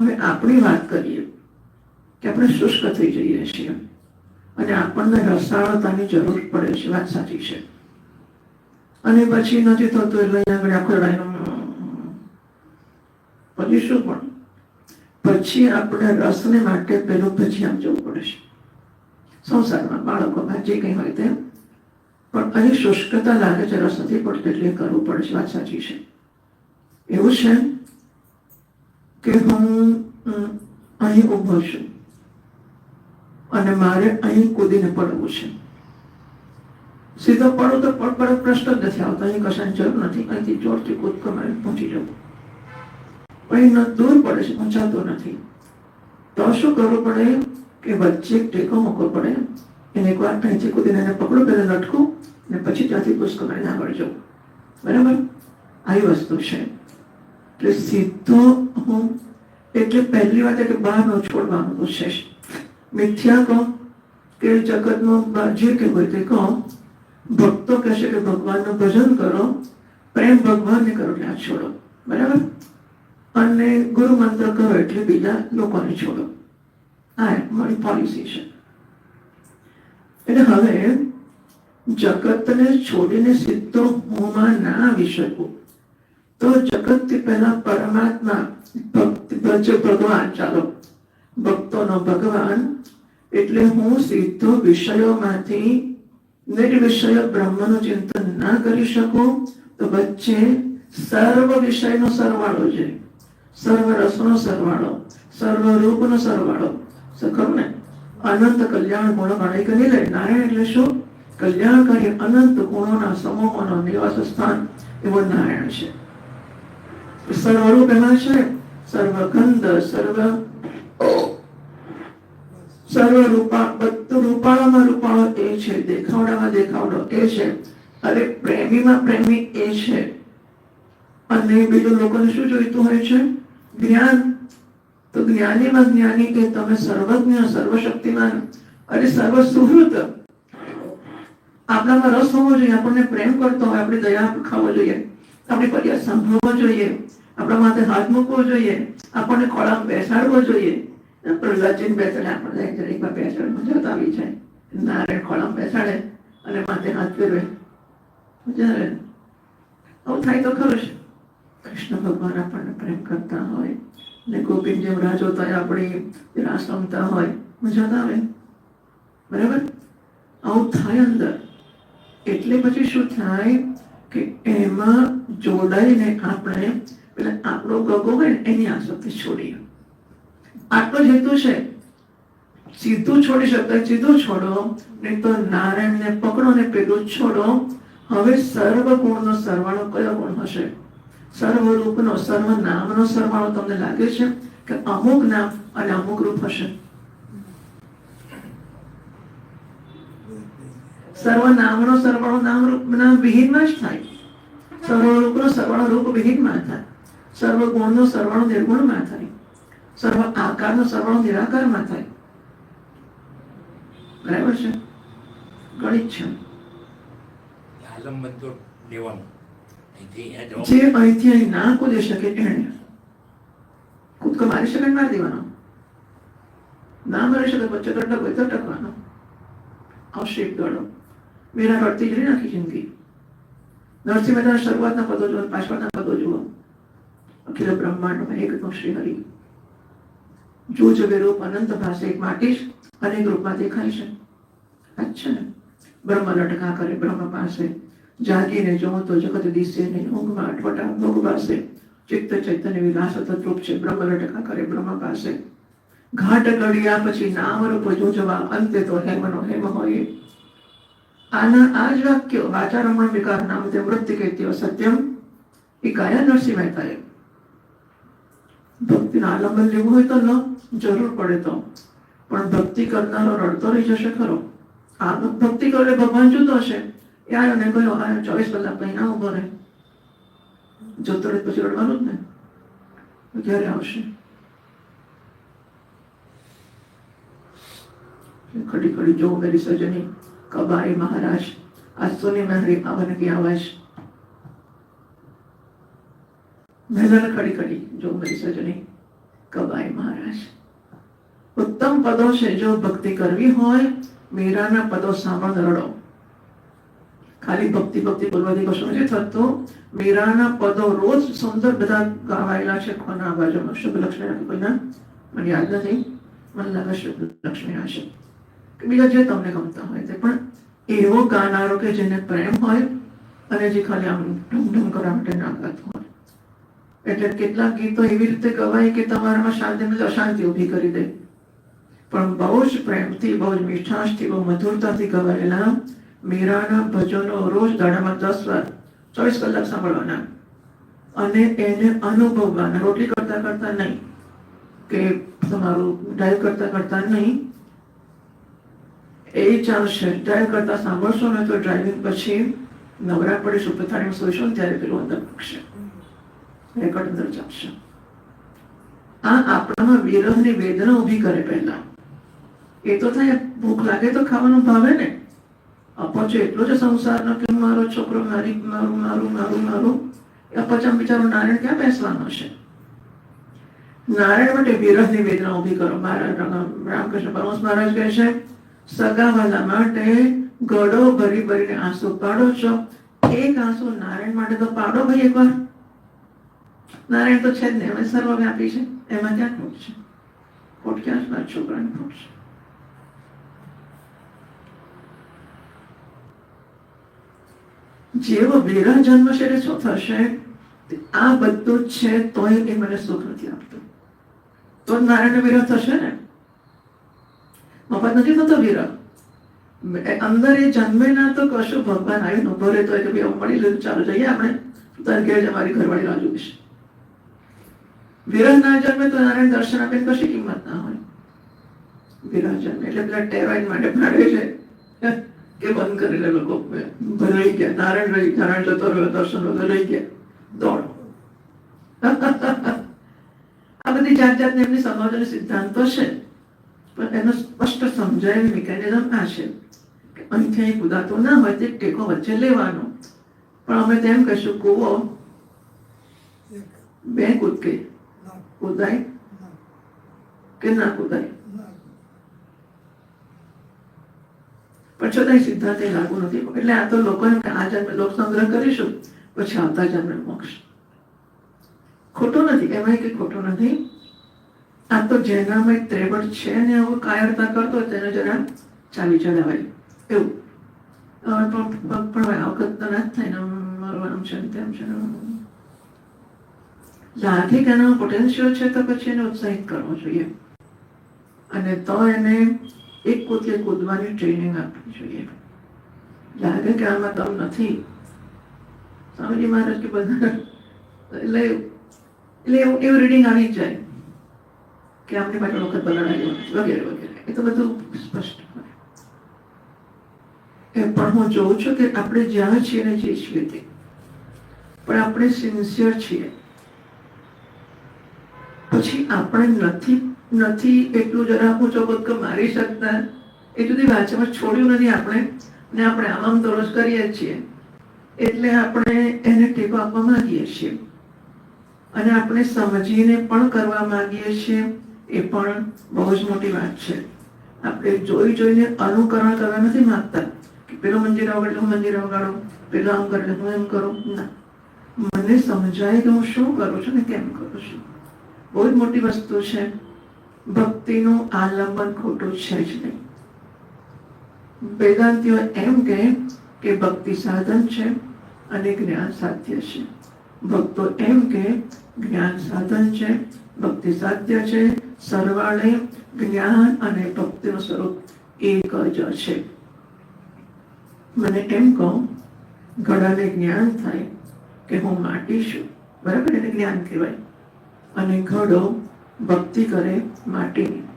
હવે આપણી વાત કરીએ કે આપણે શુષ્ક થઈ જઈએ છીએ અને આપણને રસાળતાની જરૂર પડે છે, વાત સાચી છે. અને પછી નથી થતું એટલે આગળ આખો પછી શું પણ. પછી આપણે રસને માટે પેલું પછી આમ જવું પડે છે. સંસારમાં બાળકોમાં જે કંઈ હોય તેમ. પણ અહીં શુષ્કતા લાગે છે, રસ નથી પડતું એટલે કરવું પડે છે, વાત સાચી છે. એવું છે કે હું અહીં ઊભો છું અને મારે અહીં કૂદીને પડવું છે. સીધો પડો તો પડ પડે પ્રશ્ન નથી આવતો. અહીં કશાની જરૂર નથી. અહીંથી જોરથી કૂદ મારે પહોંચી જવું. પણ એ દૂર પડે છે પહોંચાતો નથી. તો શું કરવું પડે? કે વચ્ચે ટેકો મૂકવો પડે. એને એકવાર અહીંથી કૂદીને એને પકડો પહેલાં લટકું અને પછી ત્યાંથી કૂદકો મારીને આગળ જવું. બરાબર? આવી વસ્તુ છે. એટલે સીધો હું એટલે પહેલી વાત એટલે બહાર ન છોડવાનું છે. મિથ્યા કહો કે જગતનો જે કે હોય તે કહો. ભક્તો કહેશે કે ભગવાનનું ભજન કરો. પ્રેમ ભગવાનને કરો એટલે આ છોડો. બરાબર? અને ગુરુ મંત્ર કરો એટલે બીજા લોકોને છોડો. આ મારી પોલિસી છે. એટલે હવે જગતને છોડીને સીધો હુંમાં ના આવી શકું. તો જગતથી પહેલા પરમાત્મા ભક્ત ભગવાન, ચાલો. ભક્તોનો ભગવાન એટલે હું સીધો વિષયોમાંથી નિર્વિષય બ્રહ્મનું ચિંતન ના કરી શકું, તો વચ્ચે સર્વ વિષયનો સરવાળો છે. સર્વ રસનો સરવાળો, સર્વ રૂપનો સરવાળો. સખમ ને? અનંત કલ્યાણ ગુણ ગણાય કરી લે, નારાયણ એટલે શું? કલ્યાણકારી અનંત ગુણોના સમૂહોનો નિવાસ સ્થાન એવો નારાયણ છે. સર્વરૂપ એમાં છે. સર્વગંધ, સર્વ સર્વ રૂપા બધું રૂપાળામાં રૂપાળો એ છે. દેખાવડામાં દેખાવડો એ છે. અરે પ્રેમીમાં પ્રેમી એ છે. અને બીજું લોકોને શું જોઈતું હોય છે? જ્ઞાન. તો જ્ઞાનીમાં જ્ઞાની કે તમે સર્વજ્ઞ, સર્વશક્તિમાન અરે સર્વ સુહૃત આપણામાં રસ હોવો જોઈએ, આપણને પ્રેમ કરતો હોય, આપણે દયા ખાવો જોઈએ. આપણી ફરિયાદ સાંભળવો જોઈએ. આપણા માથે હાથ મૂકવો જોઈએ. આપણને ખોળામાં બેસાડવો જોઈએ. પ્રહલાદજીને બેસાડે આપણને જરીકમાં બેસાડે, મજા આવી જાય. નારાયણ ખોળામ બેસાડે અને માથે હાથ ફેરવે. આવે. આવું થાય તો ખરું છે કૃષ્ણ ભગવાન આપણને પ્રેમ કરતા હોય ને ગોપીન જેમ રાહ જોતા હોય, આપણી રાસ રમતા હોય, મજા આવે. બરાબર? આવું થાય અંદર. એટલે પછી શું થાય કે એમાં જોડાઈને આપણે એટલે આપણો ગગો હોય ને એની આસક્તિ છોડીએ. આટલો જ હેતુ છે. સીધું છોડી શકતા સીધું છોડો. નહીં તો નારાયણને પકડો ને પેલું છોડો. હવે સર્વ ગુણનો સરવાળો કયો ગુણ હશે? સર્વ રૂપનો, સર્વ નામનો સરવાળો તમને લાગે છે કે અમુક નામ અને અમુક રૂપ હશે? સર્વ નામનો સરવાળો નામ રૂપના વિહીનમાં જ થાય. સર્વ રૂપનો સરવાળો રૂપ વિહીનમાં થાય સર્વ ગુણનો સરવાળો નિર્ગુણમાં થાય સર્વ આકારનો સરવાળો નિરાકારમાં થાય બરાબર છે ગણિત છે આલંબન તો લેવાનું અહીંથી અહીંયા જવાનું. જે અહીંથી અહીં ના કૂદી શકે એને કૂદકો મારી શકે ને મારી દેવાનો ના મારી શકે વચ્ચે તો ટકો તો ટકવાનો આવશે એક દોડો મેરા રડતી જ રહી નાખી જિંદગી નરસિંહ શરૂઆતના પદો જુઓ, પાછળના પદો જુઓ. અખિલ બ્રહ્માંડમાં એકનો શ્રી હરિ. જો જવે રૂપ અનંત ભાષે એક માટીશ જ અનેક રૂપમાં દેખાય છે. અચ્છા ને? બ્રહ્મ લટકા કરે બ્રહ્મ પાસે. જાગીને જોઉં તો જગત દિશે નહીં ઊંઘમાં અટવટા ભોગ પાસે. ચિત્ત ચૈતન્ય વિલાસ તત્રૂપ છે, બ્રહ્મ લટકા કરે બ્રહ્મ પાસે. ઘાટ ઘડિયા પછી નામ રૂપ જો જવા અંતે તો હેમનો હેમ હોય. આના આ જ વાક્યો વાચારમણ વિકાર નામ તે વૃત્તિ કહેતી સત્યમ એ કાયા નરસિંહ મહેતાએ ભક્તિનું આલંબન લેવું હોય તો ન જરૂર પડે તો. પણ ભક્તિ કરનારો રડતો રહી જશે ખરો. આ ભક્તિ કરે ભગવાન જુદો હશે. એ આવ્યો ને ગયો આયો ચોવીસ કલાક મહિના ઊભો રહે. જોતો રહે પછી રડવાનું જ ને ક્યારે આવશે. ખડી ખડી જોઉં મેરી સજની. કબાઈ મહારાજ, આ સુની મહેરી પાવન કી આવાજ મહેલન ખડી જો મારી સજની કબાઈ મહારાજ. ઉત્તમ પદો છે જો ભક્તિ કરવી હોય, મીરાના પદો સાંભળ રડો ખાલી ભક્તિ ભક્તિ બોલવાથી કશું નથી થતું. મીરાના પદો રોજ સુંદર બધા ગાવાયેલા છે. કોના બાજુમાં શુભ લક્ષ્મી કોઈના? મને યાદ નથી. મને લાગે શુભ લક્ષ્મી હશે બીજા જે તમને ગમતા હોય તે પણ એવો ગાનારો કે જેને પ્રેમ હોય અને જે ખાલી આમ ઢમ ઢમ કરવા માટે ના ગાતું હોય. એટલે કેટલાક ગીતો એવી રીતે ગવાય કે તમારામાં શાંતિ અશાંતિ ઊભી કરી દે. પણ બહુ જ પ્રેમથી, બહુ જ મીઠાશથી, બહુ મધુરતાથી ગવાયેલા મીરાના ભજનો રોજ દાડામાં દસ વાર, ચોવીસ કલાક સાંભળવાના. અને એને અનુભવવાના. રોટલી કરતા કરતા નહીં. કે તમારું ડાયલ કરતા કરતા નહીં. એ ચાલશે ડ્રાઈવ કરતા સાંભળશો ને તો ડ્રાઇવિંગ પછી નવરા પડે સુપથારીમાં સોશો ત્યારે પેલું અંદર મૂકશે રેકોર્ડ અંદર ચાલશે આ આપણામાં વિરહની વેદના ઊભી કરે પહેલા. એ તો થાય, ભૂખ લાગે તો ખાવાનું ભાવે ને. અપચો એટલો જ સંસારનો કે મારો છોકરો, મારી, મારું મારું મારું મારું. એ અપચમ બિચારો નારાયણ ક્યાં બેસવાનો છે? નારાયણ માટે વિરહની વેદના ઊભી કરો. મહારાજ રામકૃષ્ણ પરમહંસ મહારાજ કહે છે સગાવાલા માટે ગળો ભરી ભરીને આંસુ પાડો છો. એક આંસુ નારાયણ માટે તો પાડો ભાઈ એકવાર. નારાયણ તો છે જ ને એમાં સર્વવ્યાપી છે. એમાં ક્યાં ખોટ છે? ખોટ ક્યાં છે? છોકરાની ખોટ છે. જેવો વિરહ જન્મ છે એટલે શું થશે? આ બધું છે તોય એ મને સુખ નથી આપતું. તો નારાયણ વિરોધ થશે ને? મફત નથી થતો વિરહ. અંદર એ જન્મે ના તો કશું ભગવાન આવીને ઊભો રહેતો હોય કે ભાઈ મળી લીધું ચાલો જઈએ આપણે. તારે ઘેર અમારી મારી ઘરવાળી રાહ જોઈશ વિરહ ના જન્મે તો નારાયણ દર્શન આપે કશી કિંમત ના હોય. વિરહ જન્મે, એટલે પેલા ટેવાઈન માટે ભાડે છે. કે બંધ કરેલા લોકો. રહી ગયા, નારાયણ રહી, નારાયણ જતો રહ્યો, દર્શન બધો રહી ગયા. દોડો. આ બધી જાત જાતની એમની સમાજોની સિદ્ધાંતો છે. પણ એનો સ્પષ્ટ સમજાયેલ મિકેનિઝમ આ છે કે અહીં ક્યાંય કુદાતો ના હોય તે ટેકો વચ્ચે લેવાનો. પણ અમે તેમ કહીશું, કૂવો. બે કૂદકે. કૂદાય કે ના કૂદાય? પણ છતાંય સિદ્ધાંત એ લાગુ નથી. એટલે આ તો લોકોને આ જન્મે લોક સંગ્રહ કરીશું, પછી આવતા જન્મે મોક્ષ. ખોટું નથી. એમાં કે ખોટું નથી. આ તો જેનામાં ત્રેવડ છે ને આવું કાયરતા કરતો તેને જરા ચાલી ચડાવાય એવું. પણ પણ વખત તો ના થાય ને મારું છે તેમ છે ને લાગે કે એનો પોટેન્શિયલ છે તો પછી એને ઉત્સાહિત કરવો જોઈએ. અને તો એને એક કૂદકે કૂદવાની ટ્રેનિંગ આપવી જોઈએ. લાગે કે આમાં દમ નથી. સ્વામીજી મહારાજ કે બધા, એટલે એટલે એવું એવું રીડિંગ આવી જાય. કે આપણે માટે વખત બગાડાયો વગેરે વગેરે. એ તો બધું સ્પષ્ટ હોય. એ પણ હું જોઉં છું કે આપણે જ્યાં છીએ ને જે છીએ તે. પણ આપણે સિન્સિયર છીએ. પછી આપણે નથી નથી એટલું જરા ઊંચો કે મારી શકતા એ જુદી છે છોડ્યું નથી આપણે ને આપણે આમ આમ કરીએ છીએ. એટલે આપણે એને ટેકો આપવા માંગીએ છીએ. અને આપણે સમજીને પણ કરવા માંગીએ છીએ. એ પણ બહુ જ મોટી વાત છે. આપણે જોઈ જોઈને અનુકરણ કરવા નથી માંગતા પેલો મંદિર આવડે હું મંદિર આવગાડો પેલો આમ કરે હું એમ કરું. ના. મને સમજાય કે હું શું કરું છું ને કેમ કરું છું. બહુ જ મોટી વસ્તુ છે. ભક્તિનું આલંબન ખોટું છે જ નહીં. વેદાંતિઓ એમ કહે કે ભક્તિ સાધન છે અને જ્ઞાન સાધ્ય છે. ભક્તો એમ કે જ્ઞાન સાધન છે ભક્તિ સાધ્ય છે. સરવાળે જ્ઞાન અને ભક્તિનું સ્વરૂપ એક જ છે. મને એમ કહો ઘડાને જ્ઞાન થાય કે હું માટી છું. બરાબર? એને જ્ઞાન કહેવાય. અને ઘડો ભક્તિ કરે માટીની.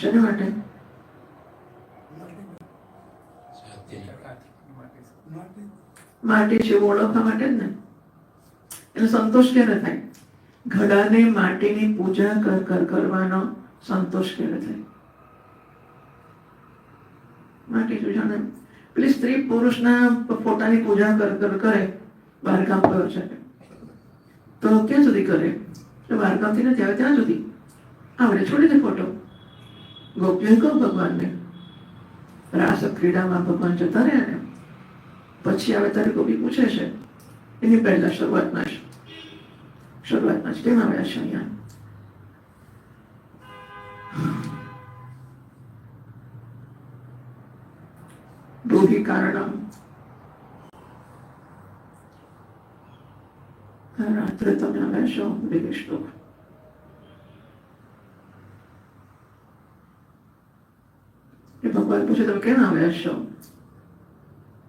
શેના માટે? માટી છે ઓળખવા માટે જ ને. એટલે સંતોષ ક્યારે થાય? ઘડાને માટીની પૂજા કર કર કરવાનો સંતોષ ક્યારે થાય માટી જો જાણે? પેલી સ્ત્રી પુરુષના પોતાની પૂજા કર કર બારકામ ગયો છે. તો ક્યાં સુધી કરે? તો બારકામથી નથી આવે ત્યાં સુધી. આવડે છોડી દે ફોટો. ગોપીઓ કહો ભગવાનને, રાસ ક્રીડામાં ભગવાન જતા રહ્યા ને પછી આવે તારે ગોપી પૂછે છે, એની પહેલા શરૂઆતમાં છે અહીંયા રૂઢી કારણમ રાત્રે તમે આવ્યા છો વિવેક શ્લોક એ ભગવાન પૂછે તમે કેમ આવ્યા છો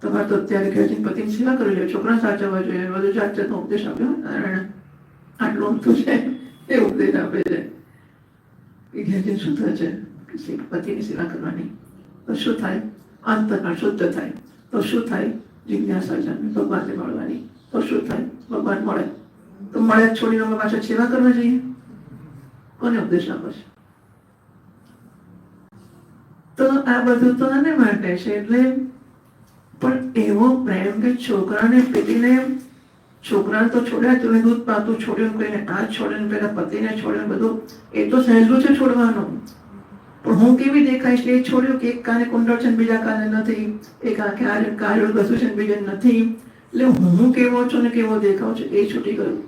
તમારે તો અત્યારે કહે છે પતિની સેવા કરવી જોઈએ છોકરા સાચવવા જોઈએ બધું જાત જાતનો ઉપદેશ આપ્યો નારાયણ આટલું અમથું છે એ ઉપદેશ આપે છે એ શું થાય છે પતિની સેવા કરવાની તો શું થાય અંતકરણ શુદ્ધ થાય તો શું થાય જિજ્ઞાસા જન્મે ભગવાનને મળવાની તો શું થાય ભગવાન મળે તો મળે છોડીને અમે પાછા સેવા કરવા જઈએ કોને ઉપદેશ આપે છે તો આ બધું તો આને માટે છે એટલે પણ એવો પ્રેમ કે છોકરાને પેટીને છોકરાને તો છોડ્યા તો દૂધ પાતું છોડ્યું કોઈને આ છોડ્યું પેલા પતિને છોડ્યું બધું, એ તો સહેલું છે છોડવાનું. પણ હું કેવી દેખાઈશ છે? એ છોડ્યું કે એક કાને કુંડળ છે બીજા કાને નથી, એક આંખે આ કાળું ઘસું છે બીજે નથી. એટલે હું કેવો છું ને કેવો દેખાવ છું, એ છૂટી ગયું.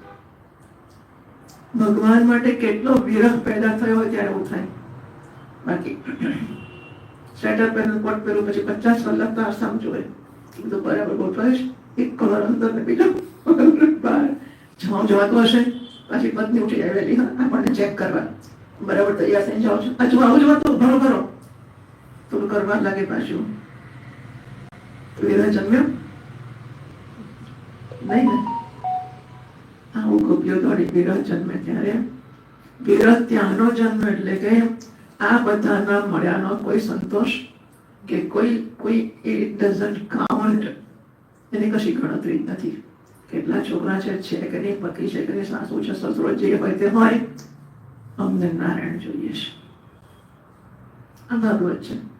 ભગવાન માટે કેટલો વિરહ પેદા થયો હોય ત્યારે એવું થાય. બાકી સ્વેટર પહેરું કોટ પહેરું પછી પચાસ કલાક તો આસામ જોવે. બધું બરાબર ગોઠવાય એક કલર અંદર ને બીજો. બહાર જવા જવાતું હશે? પાછી પત્ની ઉઠી હા, આપણને ચેક કરવા. બરાબર તૈયાર થઈને જાઓ છો. હજુ આવું તો ભરો ભરો તો કરવા લાગે પાછું. વિરહ જમ્યો? નહીં ને આવું ગોપીઓ દોડી વિરહ જન્મે ત્યારે. વિરહ ત્યાંનો જન્મ એટલે કે આ બધાના મળ્યાનો કોઈ સંતોષ કે કોઈ કોઈ ઇટ ડઝન્ટ કાઉન્ટ એની કશી ગણતરી નથી. કેટલા છોકરા છે છે કે નહીં, પતિ છે કે સાસુ છે, સસરો જે હોય તે હોય, અમને નારાયણ જોઈએ છે. આ છે.